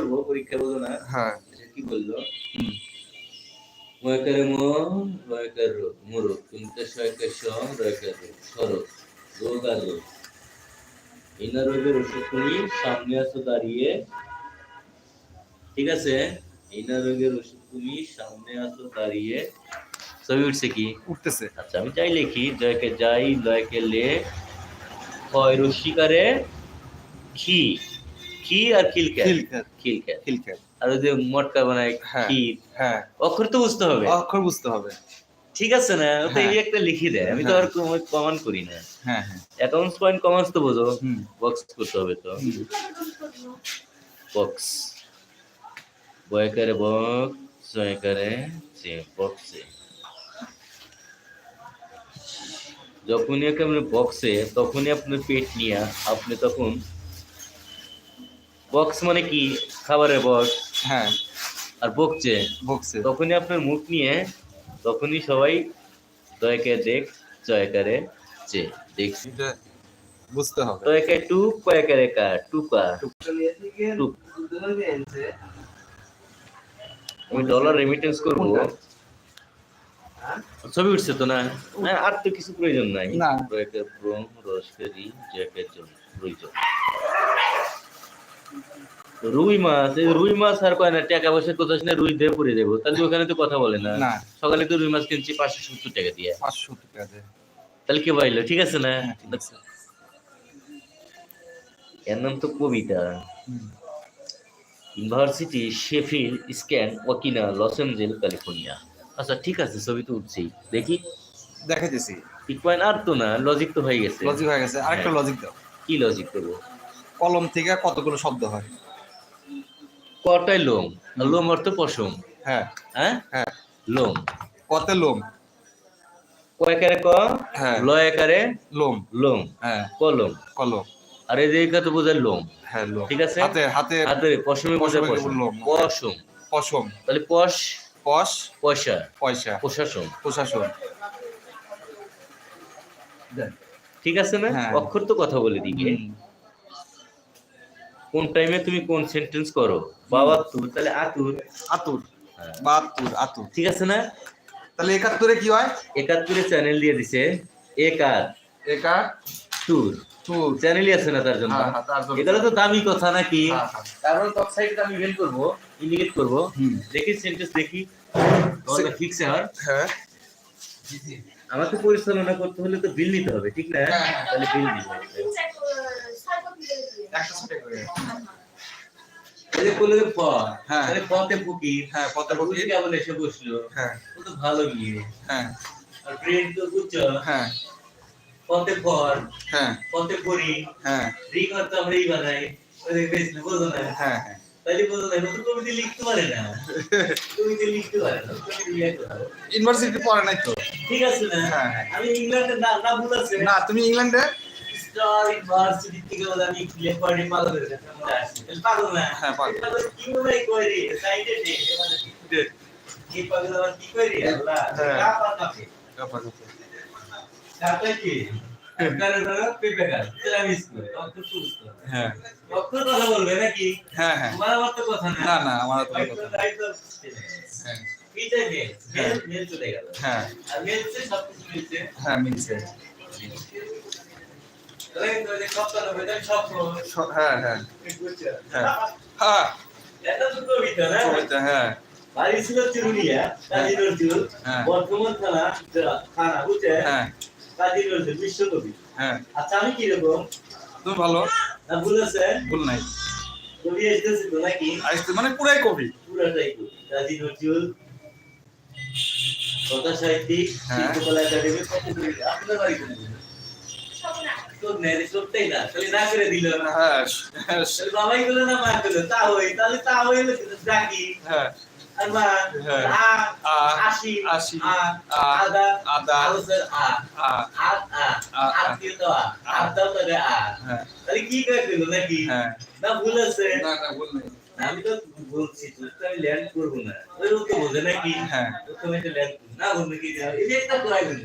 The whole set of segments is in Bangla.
করব পরীক্ষা বলো না হ্যাঁ। কি বলল। ময়কারে ম রয়কার রো মুরো কুন্তে শয়কার স রয়কার রো সর রোগ আর রোগ ইনা রোগের ওষুধ তুমি সামনে আসো দাঁড়িয়ে। ঠিক আছে? ইনা রোগের ওষুধ তুমি সামনে আসো দাঁড়িয়ে। ছবি উঠছে কি? উঠতেছে। আচ্ছা আমি যাই লিখি। জয়কে যাই লয়কে লে। হয় রস্বীকারে খি আর খিলকে খিলখ্যাত। খিলখ্যাত। আর ওই যে মটকা বানায় হ্যাঁ। হ্যাঁ। অক্ষর তো বুঝতে হবে। অক্ষর বুঝতে হবে। ঠিক আছে না? তো এই হ্যাঁ। একটা লিখে দেয়। আমি তো হ্যাঁ। আর কমান করি না। হ্যাঁ হ্যাঁ। অ্যাকাউন্টস পয়েন্ট কমার্স তো বোঝো। বক্স করতে হবে তো। বক্স বয়কারে বক্স জয়কারে যে বক্সে যখনই আপনি বক্সে তখনই আপনার পেট নিয়ে আপনি তখন বক্স মানে কি? খাবারের বক্স হ্যাঁ। আর বকছে। বকছে। তখনই আপনার মুখ নিয়ে তখনই সবাই দয়কে দেখ জয়কারে যে দেখ এটা বুঝতে হবে। দয়কে টু কয়কারে কা টুকা। টুক। আমি ডলার রেমিটেন্স করব? ছবি উঠছে তো না? না, আর তো কিছু প্রয়োজন নাই। না। দয়কে ব্রোম রসকেরি জ্যাকের জন্য প্রয়োজন রুই মাছ এই রুই মাছ আর কয় না টাকা পয়সা কোথাও না রুই দিয়ে পড়ে দেবো তাহলে ওখানে তো কথা বলে না। সকালে তো রুই মাছ কিনছি পাঁচশো সত্তর টাকা দিয়ে। পাঁচশো টাকা দেয়। তাহলে কে পাইলো? ঠিক আছে না? হ্যাঁ। এর নাম তো কবিতা। ইউনিভার্সিটি শেফিল্ড স্ক্যান ওকিনা লস এঞ্জেল ক্যালিফোর্নিয়া। আচ্ছা ঠিক আছে ছবি তো উঠছেই। দেখি। দেখাইতেছি। ঠিক পয়েন্ট আর তো না লজিক তো হয়ে গেছে। লজিক হয়ে গেছে। আরেকটা হ্যাঁ। লজিক দাও। কি লজিক করব কলম থেকে কতগুলো শব্দ হয়? কটাই লোম? লোম অর্থ পশম। হ্যাঁ। হ্যাঁ? হ্যাঁ। লোম। কতে লোম। কয়কারে ক? হ্যাঁ। লোম। লোম। হ্যাঁ। কলম। কলম। আর এই যে তো বোঝায় লোম। হ্যাঁ লোম। ঠিক আছে। হাতে হাতে হাতে পশমে বোঝায় পশম। পশম। পশম। তাহলে পশ? পশ। পয়সা। পয়সা। প্রশাসন। প্রশাসন। ঠিক আছে না? হ্যাঁ। অক্ষর তো কথা বলে দিকে হুম। কোন টাইমে তুমি কোন সেন্টেন্স করো? বাবা তুর তাহলে আতুর। আতুর। হ্যাঁ। বাহাত্তর আতুর। ঠিক আছে না? তাহলে একাত্তরে কি হয়? একাত্তরে চ্যানেল দিয়ে দিছে। একাত একা টুর টুর চ্যানেলই আছে না তার জন্য? হ্যাঁ, হ্যাঁ, তার জন্য। এগুলো তো দামি কথা নাকি? হ্যাঁ, হ্যাঁ। টপ সাইডটা আমি বের করব ইন্ডিকেট করব। দেখি সেন্টেন্স দেখি। ফিক্স আর হ্যাঁ। আমাকে পরিচালনা করতে হলে তো বিল নিতে হবে ঠিক না? হ্যাঁ, হ্যাঁ। তাহলে বিল নিতে হবে। একটা সাথে করে। এই যে বলল প হ্যাঁ। তাহলে হ্যাঁ পথে ফকির ফকির। কেবল এসে বসল? হ্যাঁ। ও তো ভালো গিয়ে হ্যাঁ। আর ট্রেন তো বুঝছ হ্যাঁ। পথে পর হ্যাঁ। পথে পড়ি। হ্যাঁ। রিং তো আমরা এই বানাই। ওই বেশ না না। হ্যাঁ হ্যাঁ। তাহলে বোঝো না নতুন কবিতা লিখতে পারে না। কবিতা লিখতে পারে না। ইউনিভার্সিটি পড়ে নাই তো? ঠিক আছে না? হ্যাঁ। আমি ইংল্যান্ডের না না ভুল আছে। না তুমি ইংল্যান্ডে? স্টার ইউনিভার্সিটি থেকে বলে আমি লেখাপড়ি পাগল হয়ে গেছে। তাহলে পাগল। না? হ্যাঁ, পাগল। কি মনে করি সাইডে দে কি পাগল আবার কি করি আল্লাহ হ্যাঁ। কাপে। কি? কারে কার। তেরা মিস করে অত সুস্থ হ্যাঁ। হ্যাঁ হ্যাঁ। না। না আমার হ্যাঁ। হ্যাঁ। আর মিলছে। স- হ্যাঁ হ্যাঁ। হ্যাঁ। হ্যাঁ। আচ্ছা আমি ভালো? নাকি মানে পুরাই কবি। কবি কথা সাহিত্যিক আপনার তোর নেই সত্যি না তাহলে না করে দিল না হ্যাঁ হ্যাঁ তাহলে বাবাই বলে না মা বলে তা হই তাহলে তা হইলে ডাকি হ্যাঁ আর মা হ্যাঁ। আ আ, আশি আশি, আ আ, আদা আদা, আলসের আ আ, আ আ আ, আ দিয়ে তো আ আ। আর দাও তাহলে আ হ্যাঁ তাহলে কি করে দিল নাকি হ্যাঁ না ভুল আছে না না ভুল নাই আমি তো বলছি তো তো আমি ল্যান্ড করব না ওই ও তো বোঝে নাকি হ্যাঁ। প্রথমে তো ল্যান্ড না বলবে কি যে এই যে একটা করাই বলি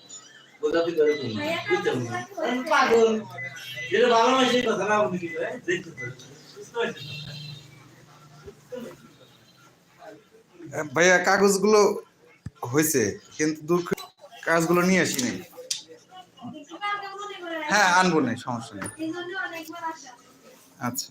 গোদাপি করে তুমি। বুঝতে পাগল। যেটা ভালো কথা না বলি দেখতে হয়েছে ভাইয়া কাগজগুলো হয়েছে কিন্তু দুঃখ কাগজগুলো নিয়ে আসিনি হ্যাঁ আনব না সমস্যা নেই। আচ্ছা।